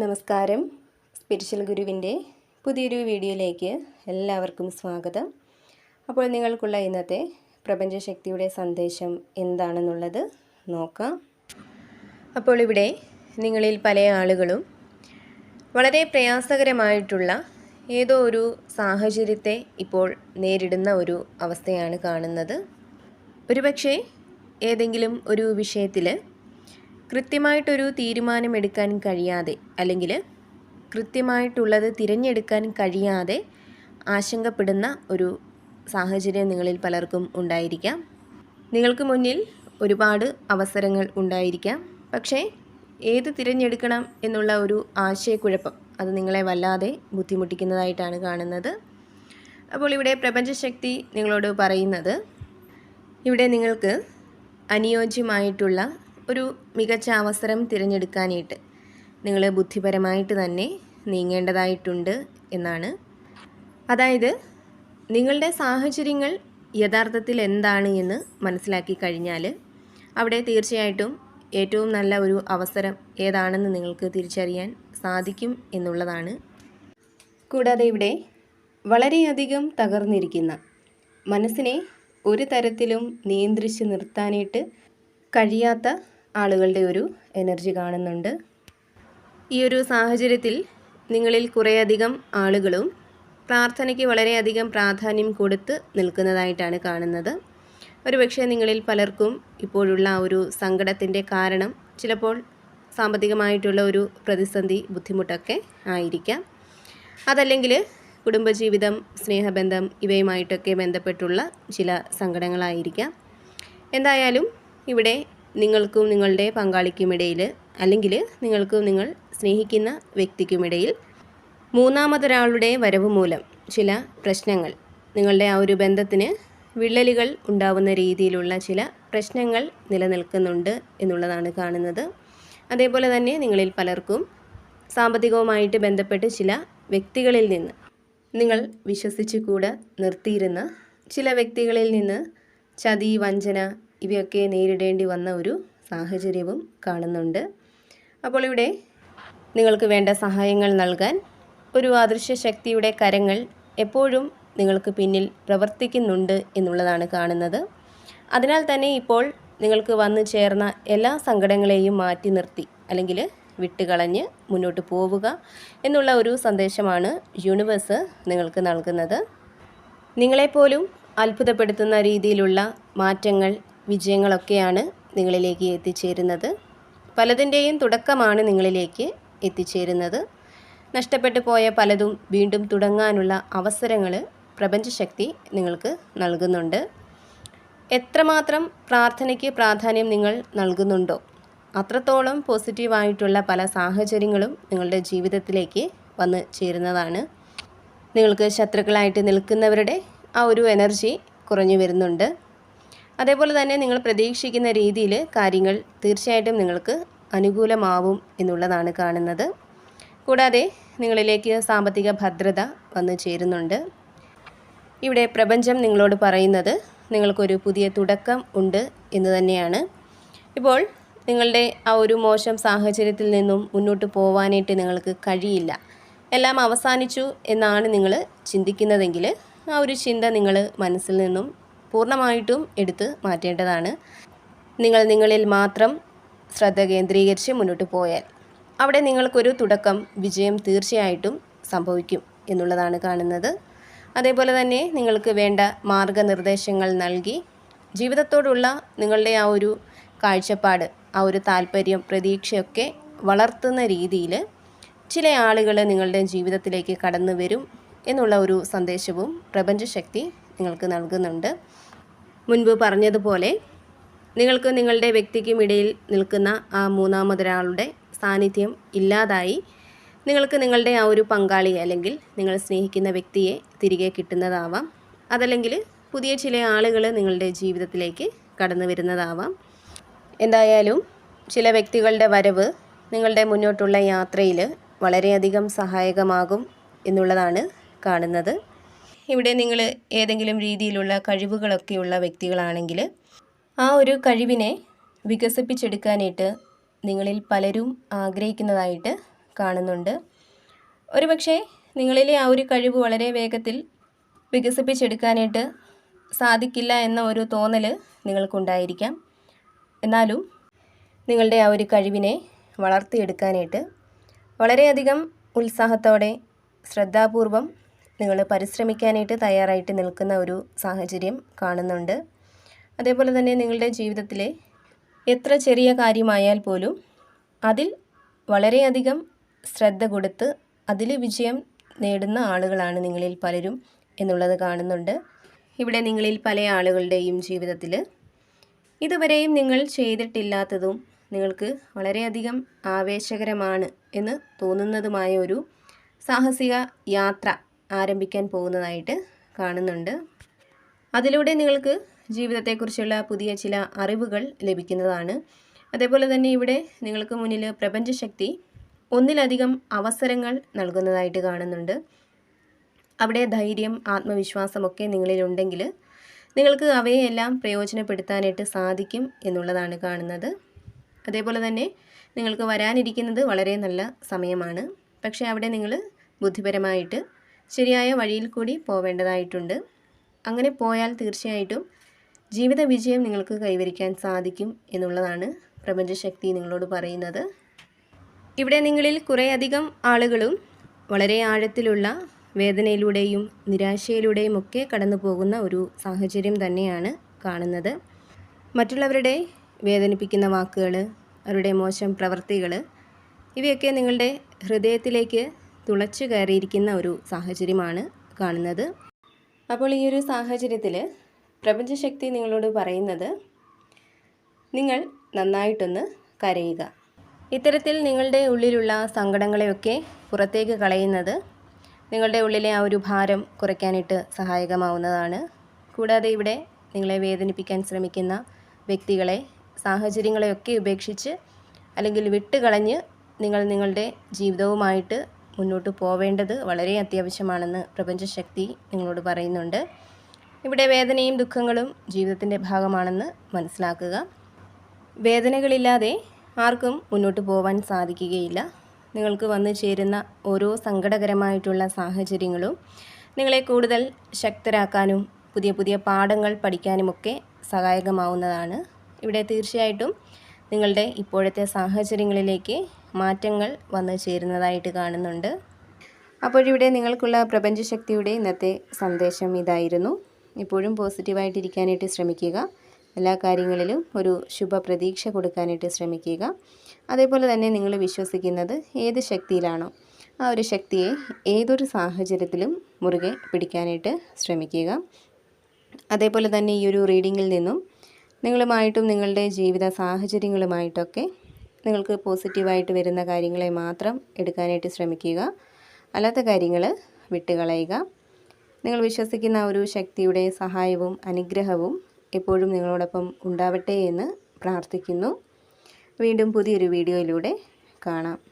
നമസ്കാരം. സ്പിരിച്വൽ ഗുരുവിന്റെ പുതിയൊരു വീഡിയോയിലേക്ക് എല്ലാവർക്കും സ്വാഗതം. അപ്പോൾ നിങ്ങൾക്കുള്ള ഇന്നത്തെ പ്രപഞ്ചശക്തിയുടെ സന്ദേശം എന്താണെന്നുള്ളത് നോക്കാം. അപ്പോൾ ഇവിടെ നിങ്ങളിൽ പല ആളുകളും വളരെ പ്രയാസകരമായിട്ടുള്ള ഏതോ ഒരു സാഹചര്യത്തെ ഇപ്പോൾ നേരിടുന്ന ഒരു അവസ്ഥയാണ് കാണുന്നത്. ഒരുപക്ഷെ ഏതെങ്കിലും ഒരു വിഷയത്തിൽ കൃത്യമായിട്ടൊരു തീരുമാനമെടുക്കാൻ കഴിയാതെ അല്ലെങ്കിൽ കൃത്യമായിട്ടുള്ളത് തിരഞ്ഞെടുക്കാൻ കഴിയാതെ ആശങ്കപ്പെടുന്ന ഒരു സാഹചര്യം നിങ്ങളിൽ പലർക്കും ഉണ്ടായിരിക്കാം. നിങ്ങൾക്ക് മുന്നിൽ ഒരുപാട് അവസരങ്ങൾ ഉണ്ടായിരിക്കാം. പക്ഷേ ഏത് തിരഞ്ഞെടുക്കണം എന്നുള്ള ഒരു ആശയക്കുഴപ്പം അത് നിങ്ങളെ വല്ലാതെ ബുദ്ധിമുട്ടിക്കുന്നതായിട്ടാണ് കാണുന്നത്. അപ്പോൾ ഇവിടെ പ്രപഞ്ചശക്തി നിങ്ങളോട് പറയുന്നത് ഇവിടെ നിങ്ങൾക്ക് അനുയോജ്യമായിട്ടുള്ള ഒരു മികച്ച അവസരം തിരഞ്ഞെടുക്കാനായിട്ട് നിങ്ങൾ ബുദ്ധിപരമായിട്ട് തന്നെ നീങ്ങേണ്ടതായിട്ടുണ്ട് എന്നാണ്. അതായത് നിങ്ങളുടെ സാഹചര്യങ്ങൾ യഥാർത്ഥത്തിൽ എന്താണ് എന്ന് മനസ്സിലാക്കി കഴിഞ്ഞാൽ അവിടെ തീർച്ചയായിട്ടും ഏറ്റവും നല്ല ഒരു അവസരം ഏതാണെന്ന് നിങ്ങൾക്ക് തിരിച്ചറിയാൻ സാധിക്കും എന്നുള്ളതാണ്. കൂടാതെ ഇവിടെ വളരെയധികം തകർന്നിരിക്കുന്ന മനസ്സിനെ ഒരു തരത്തിലും നിയന്ത്രിച്ച് നിർത്താനായിട്ട് കഴിയാത്ത ആളുകളുടെ ഒരു എനർജി കാണുന്നുണ്ട്. ഈ ഒരു സാഹചര്യത്തിൽ നിങ്ങളിൽ കുറേയധികം ആളുകളും പ്രാർത്ഥനയ്ക്ക് വളരെയധികം പ്രാധാന്യം കൊടുത്ത് നിൽക്കുന്നതായിട്ടാണ് കാണുന്നത്. ഒരുപക്ഷെ നിങ്ങളിൽ പലർക്കും ഇപ്പോഴുള്ള ഒരു സങ്കടത്തിന്റെ കാരണം ചിലപ്പോൾ സാമ്പത്തികമായിട്ടുള്ള ഒരു പ്രതിസന്ധി ബുദ്ധിമുട്ടൊക്കെ ആയിരിക്കാം. അതല്ലെങ്കിൽ കുടുംബജീവിതം സ്നേഹബന്ധം ഇവയുമായിട്ടൊക്കെ ബന്ധപ്പെട്ടുള്ള ചില സങ്കടങ്ങളായിരിക്കാം. എന്തായാലും ഇവിടെ നിങ്ങൾക്കും നിങ്ങളുടെ പങ്കാളിക്കുമിടയിൽ അല്ലെങ്കിൽ നിങ്ങൾക്കും നിങ്ങൾ സ്നേഹിക്കുന്ന വ്യക്തിക്കുമിടയിൽ മൂന്നാമതൊരാളുടെ വരവ് മൂലം ചില പ്രശ്നങ്ങൾ. നിങ്ങളുടെ ആ ഒരു ബന്ധത്തിന് വിള്ളലുകൾ ഉണ്ടാവുന്ന രീതിയിലുള്ള ചില പ്രശ്നങ്ങൾ നിലനിൽക്കുന്നുണ്ട് എന്നുള്ളതാണ് കാണുന്നത്. അതേപോലെ തന്നെ നിങ്ങളിൽ പലർക്കും സാമ്പത്തികവുമായിട്ട് ബന്ധപ്പെട്ട് ചില വ്യക്തികളിൽ നിന്ന് നിങ്ങൾ വിശ്വസിച്ചു കൂടെ നിർത്തിയിരുന്ന ചില വ്യക്തികളിൽ നിന്ന് ചതി വഞ്ചന ഇവയൊക്കെ നേരിടേണ്ടി വന്ന ഒരു സാഹചര്യവും കാണുന്നുണ്ട്. അപ്പോൾ ഇവിടെ നിങ്ങൾക്ക് വേണ്ട സഹായങ്ങൾ നൽകാൻ ഒരു അദൃശ്യ ശക്തിയുടെ കരങ്ങൾ എപ്പോഴും നിങ്ങൾക്ക് പിന്നിൽ പ്രവർത്തിക്കുന്നുണ്ട് എന്നുള്ളതാണ് കാണുന്നത്. അതിനാൽ തന്നെ ഇപ്പോൾ നിങ്ങൾക്ക് വന്നു ചേർന്ന എല്ലാ സങ്കടങ്ങളെയും മാറ്റി നിർത്തി അല്ലെങ്കിൽ വിട്ടുകളഞ്ഞ് മുന്നോട്ട് പോവുക എന്നുള്ള ഒരു സന്ദേശമാണ് യൂണിവേഴ്സ് നിങ്ങൾക്ക് നൽകുന്നത്. നിങ്ങളെപ്പോലും അത്ഭുതപ്പെടുത്തുന്ന രീതിയിലുള്ള മാറ്റങ്ങൾ വിജയങ്ങളൊക്കെയാണ് നിങ്ങളിലേക്ക് എത്തിച്ചേരുന്നത്. പലതിന്റെയും തുടക്കമാണ് നിങ്ങളിലേക്ക് എത്തിച്ചേരുന്നത്. നഷ്ടപ്പെട്ടു പോയ പലതും വീണ്ടും തുടങ്ങാനുള്ള അവസരങ്ങൾ പ്രപഞ്ചശക്തി നിങ്ങൾക്ക് നൽകുന്നുണ്ട്. എത്രമാത്രം പ്രാർത്ഥനയ്ക്ക് പ്രാധാന്യം നിങ്ങൾ നൽകുന്നുണ്ടോ? അത്രത്തോളം പോസിറ്റീവായിട്ടുള്ള പല സാഹചര്യങ്ങളും നിങ്ങളുടെ ജീവിതത്തിലേക്ക് വന്ന് ചേരുന്നതാണ്. നിങ്ങൾക്ക് ശത്രുക്കളായിട്ട് നിൽക്കുന്നവരുടെ ആ ഒരു എനർജി കുറഞ്ഞു വരുന്നുണ്ട്. അതേപോലെ തന്നെ നിങ്ങൾ പ്രതീക്ഷിക്കുന്ന രീതിയിൽ കാര്യങ്ങൾ തീർച്ചയായിട്ടും നിങ്ങൾക്ക് അനുകൂലമാവും എന്നുള്ളതാണ് കാണുന്നത്. കൂടാതെ നിങ്ങളിലേക്ക് സാമ്പത്തിക ഭദ്രത വന്നു ചേരുന്നുണ്ട്. ഇവിടെ പ്രപഞ്ചം നിങ്ങളോട് പറയുന്നത് നിങ്ങൾക്കൊരു പുതിയ തുടക്കം ഉണ്ട് എന്ന് തന്നെയാണ്. ഇപ്പോൾ നിങ്ങളുടെ ആ ഒരു മോശം സാഹചര്യത്തിൽ നിന്നും മുന്നോട്ട് പോവാനായിട്ട് നിങ്ങൾക്ക് കഴിയില്ല. എല്ലാം അവസാനിച്ചു എന്നാണ് നിങ്ങൾ ചിന്തിക്കുന്നതെങ്കിൽ ആ ഒരു ചിന്ത നിങ്ങൾ മനസ്സിൽ നിന്നും പൂർണമായിട്ടും എടുത്ത് മാറ്റേണ്ടതാണ്. നിങ്ങൾ നിങ്ങളിൽ മാത്രം ശ്രദ്ധ കേന്ദ്രീകരിച്ച് മുന്നോട്ട് പോയാൽ അവിടെ നിങ്ങൾക്കൊരു തുടക്കം വിജയം തീർച്ചയായിട്ടും സംഭവിക്കും എന്നുള്ളതാണ് കാണുന്നത്. അതേപോലെ തന്നെ നിങ്ങൾക്ക് വേണ്ട മാർഗനിർദ്ദേശങ്ങൾ നൽകി ജീവിതത്തോടുള്ള നിങ്ങളുടെ ആ ഒരു കാഴ്ചപ്പാട് ആ ഒരു താല്പര്യം പ്രതീക്ഷയൊക്കെ വളർത്തുന്ന രീതിയിൽ ചില ആളുകൾ നിങ്ങളുടെ ജീവിതത്തിലേക്ക് കടന്നു വരും എന്നുള്ള ഒരു സന്ദേശവും പ്രപഞ്ചശക്തി നിങ്ങൾക്ക് നൽകുന്നുണ്ട്. മുൻപ് പറഞ്ഞതുപോലെ നിങ്ങൾക്ക് നിങ്ങളുടെ വ്യക്തിക്കും ഇടയിൽ നിൽക്കുന്ന ആ മൂന്നാമതൊരാളുടെ സാന്നിധ്യം ഇല്ലാതായി നിങ്ങൾക്ക് നിങ്ങളുടെ ആ ഒരു പങ്കാളി അല്ലെങ്കിൽ നിങ്ങൾ സ്നേഹിക്കുന്ന വ്യക്തിയെ തിരികെ കിട്ടുന്നതാവാം. അതല്ലെങ്കിൽ പുതിയ ചില ആളുകൾ നിങ്ങളുടെ ജീവിതത്തിലേക്ക് കടന്നു വരുന്നതാവാം. എന്തായാലും ചില വ്യക്തികളുടെ വരവ് നിങ്ങളുടെ മുന്നോട്ടുള്ള യാത്രയിൽ വളരെയധികം സഹായകമാകും എന്നുള്ളതാണ് കാണുന്നത്. ഇവിടെ നിങ്ങൾ ഏതെങ്കിലും രീതിയിലുള്ള കഴിവുകളൊക്കെയുള്ള വ്യക്തികളാണെങ്കിൽ ആ ഒരു കഴിവിനെ വികസിപ്പിച്ചെടുക്കാനായിട്ട് നിങ്ങളിൽ പലരും ആഗ്രഹിക്കുന്നതായിട്ട് കാണുന്നുണ്ട്. ഒരുപക്ഷെ നിങ്ങളിലെ ആ ഒരു കഴിവ് വളരെ വേഗത്തിൽ വികസിപ്പിച്ചെടുക്കാനായിട്ട് സാധിക്കില്ല എന്ന ഒരു തോന്നൽ നിങ്ങൾക്കുണ്ടായിരിക്കാം. എന്നാലും നിങ്ങളുടെ ആ ഒരു കഴിവിനെ വളർത്തിയെടുക്കാനായിട്ട് വളരെയധികം ഉത്സാഹത്തോടെ ശ്രദ്ധാപൂർവം നിങ്ങൾ പരിശ്രമിക്കാനായിട്ട് തയ്യാറായിട്ട് നിൽക്കുന്ന ഒരു സാഹചര്യം കാണുന്നുണ്ട്. അതേപോലെ തന്നെ നിങ്ങളുടെ ജീവിതത്തിലെ എത്ര ചെറിയ കാര്യമായാൽ പോലും അതിൽ വളരെയധികം ശ്രദ്ധ കൊടുത്ത് അതിൽ വിജയം നേടുന്ന ആളുകളാണ് നിങ്ങളിൽ പലരും എന്നുള്ളത് കാണുന്നുണ്ട്. ഇവിടെ നിങ്ങളിൽ പല ആളുകളുടെയും ജീവിതത്തിൽ ഇതുവരെയും നിങ്ങൾ ചെയ്തിട്ടില്ലാത്തതും നിങ്ങൾക്ക് വളരെയധികം ആവേശകരമാണ് എന്ന് തോന്നുന്നതുമായ ഒരു സാഹസിക യാത്ര ആരംഭിക്കാൻ പോകുന്നതായിട്ട് കാണുന്നുണ്ട്. അതിലൂടെ നിങ്ങൾക്ക് ജീവിതത്തെക്കുറിച്ചുള്ള പുതിയ ചില അറിവുകൾ ലഭിക്കുന്നതാണ്. അതേപോലെ തന്നെ ഇവിടെ നിങ്ങൾക്ക് മുന്നിൽ പ്രപഞ്ചശക്തി ഒന്നിലധികം അവസരങ്ങൾ നൽകുന്നതായിട്ട് കാണുന്നുണ്ട്. അവിടെ ധൈര്യം ആത്മവിശ്വാസമൊക്കെ നിങ്ങളിലുണ്ടെങ്കിൽ നിങ്ങൾക്ക് അവയെല്ലാം പ്രയോജനപ്പെടുത്താനായിട്ട് സാധിക്കും എന്നുള്ളതാണ് കാണുന്നത്. അതേപോലെ തന്നെ നിങ്ങൾക്ക് വരാനിരിക്കുന്നത് വളരെ നല്ല സമയമാണ്. പക്ഷേ അവിടെ നിങ്ങൾ ബുദ്ധിപരമായിട്ട് ശരിയായ വഴിയിൽ കൂടി പോവേണ്ടതായിട്ടുണ്ട്. അങ്ങനെ പോയാൽ തീർച്ചയായിട്ടും ജീവിത വിജയം നിങ്ങൾക്ക് കൈവരിക്കാൻ സാധിക്കും എന്നുള്ളതാണ് പ്രപഞ്ചശക്തി നിങ്ങളോട് പറയുന്നത്. ഇവിടെ നിങ്ങളിൽ കുറേയധികം ആളുകളും വളരെ ആഴത്തിലുള്ള വേദനയിലൂടെയും നിരാശയിലൂടെയും ഒക്കെ കടന്നു പോകുന്ന ഒരു സാഹചര്യം തന്നെയാണ് കാണുന്നത്. മറ്റുള്ളവരുടെ വേദനിപ്പിക്കുന്ന വാക്കുകൾ അവരുടെ മോശം പ്രവൃത്തികൾ ഇവയൊക്കെ നിങ്ങളുടെ ഹൃദയത്തിലേക്ക് തുളച്ചു കയറിയിരിക്കുന്ന ഒരു സാഹചര്യമാണ് കാണുന്നത്. അപ്പോൾ ഈ ഒരു സാഹചര്യത്തിൽ പ്രപഞ്ചശക്തി നിങ്ങളോട് പറയുന്നത് നിങ്ങൾ നന്നായിട്ടൊന്ന് കരയുക. ഇത്തരത്തിൽ നിങ്ങളുടെ ഉള്ളിലുള്ള സങ്കടങ്ങളെയൊക്കെ പുറത്തേക്ക് കളയുന്നത് നിങ്ങളുടെ ഉള്ളിലെ ആ ഒരു ഭാരം കുറയ്ക്കാനായിട്ട് സഹായകമാവുന്നതാണ്. കൂടാതെ ഇവിടെ നിങ്ങളെ വേദനിപ്പിക്കാൻ ശ്രമിക്കുന്ന വ്യക്തികളെ സാഹചര്യങ്ങളെയൊക്കെ ഉപേക്ഷിച്ച് അല്ലെങ്കിൽ വിട്ടുകളഞ്ഞ് നിങ്ങൾ നിങ്ങളുടെ ജീവിതവുമായിട്ട് മുന്നോട്ട് പോവേണ്ടത് വളരെ അത്യാവശ്യമാണെന്ന് പ്രപഞ്ചശക്തി നിങ്ങളോട് പറയുന്നുണ്ട്. ഇവിടെ വേദനയും ദുഃഖങ്ങളും ജീവിതത്തിന്റെ ഭാഗമാണെന്ന് മനസ്സിലാക്കുക. വേദനകളില്ലാതെ ആർക്കും മുന്നോട്ട് പോകാൻ സാധിക്കുകയില്ല. നിങ്ങൾക്ക് വന്നു ചേരുന്ന ഓരോ സങ്കടകരമായിട്ടുള്ള സാഹചര്യങ്ങളും നിങ്ങളെ കൂടുതൽ ശക്തരാക്കാനും പുതിയ പുതിയ പാഠങ്ങൾ പഠിക്കാനുമൊക്കെ സഹായകമാവുന്നതാണ്. ഇവിടെ തീർച്ചയായിട്ടും നിങ്ങളുടെ ഇപ്പോഴത്തെ സാഹചര്യങ്ങളിലേക്ക് മാറ്റങ്ങൾ വന്നു ചേരുന്നതായിട്ട് കാണുന്നുണ്ട്. അപ്പോഴിവിടെ നിങ്ങൾക്കുള്ള പ്രപഞ്ചശക്തിയുടെ ഇന്നത്തെ സന്ദേശം ഇതായിരുന്നു. ഇപ്പോഴും പോസിറ്റീവായിട്ടിരിക്കാനായിട്ട് ശ്രമിക്കുക. എല്ലാ കാര്യങ്ങളിലും ഒരു ശുഭ പ്രതീക്ഷ കൊടുക്കാനായിട്ട് ശ്രമിക്കുക. അതേപോലെ തന്നെ നിങ്ങൾ വിശ്വസിക്കുന്നത് ഏത് ശക്തിയിലാണോ ആ ഒരു ശക്തിയെ ഏതൊരു സാഹചര്യത്തിലും മുറുകെ പിടിക്കാനായിട്ട് ശ്രമിക്കുക. അതേപോലെ തന്നെ ഈ ഒരു റീഡിങ്ങിൽ നിന്നും നിങ്ങളുമായിട്ടും നിങ്ങളുടെ ജീവിത സാഹചര്യങ്ങളുമായിട്ടൊക്കെ നിങ്ങൾക്ക് പോസിറ്റീവായിട്ട് വരുന്ന കാര്യങ്ങളെ മാത്രം എടുക്കാനായിട്ട് ശ്രമിക്കുക. അല്ലാത്ത കാര്യങ്ങൾ വിട്ടുകളയുക. നിങ്ങൾ വിശ്വസിക്കുന്ന ഒരു ശക്തിയുടെ സഹായവും അനുഗ്രഹവും എപ്പോഴും നിങ്ങളോടൊപ്പം ഉണ്ടാവട്ടെ എന്ന് പ്രാർത്ഥിക്കുന്നു. വീണ്ടും പുതിയൊരു വീഡിയോയിലൂടെ കാണാം.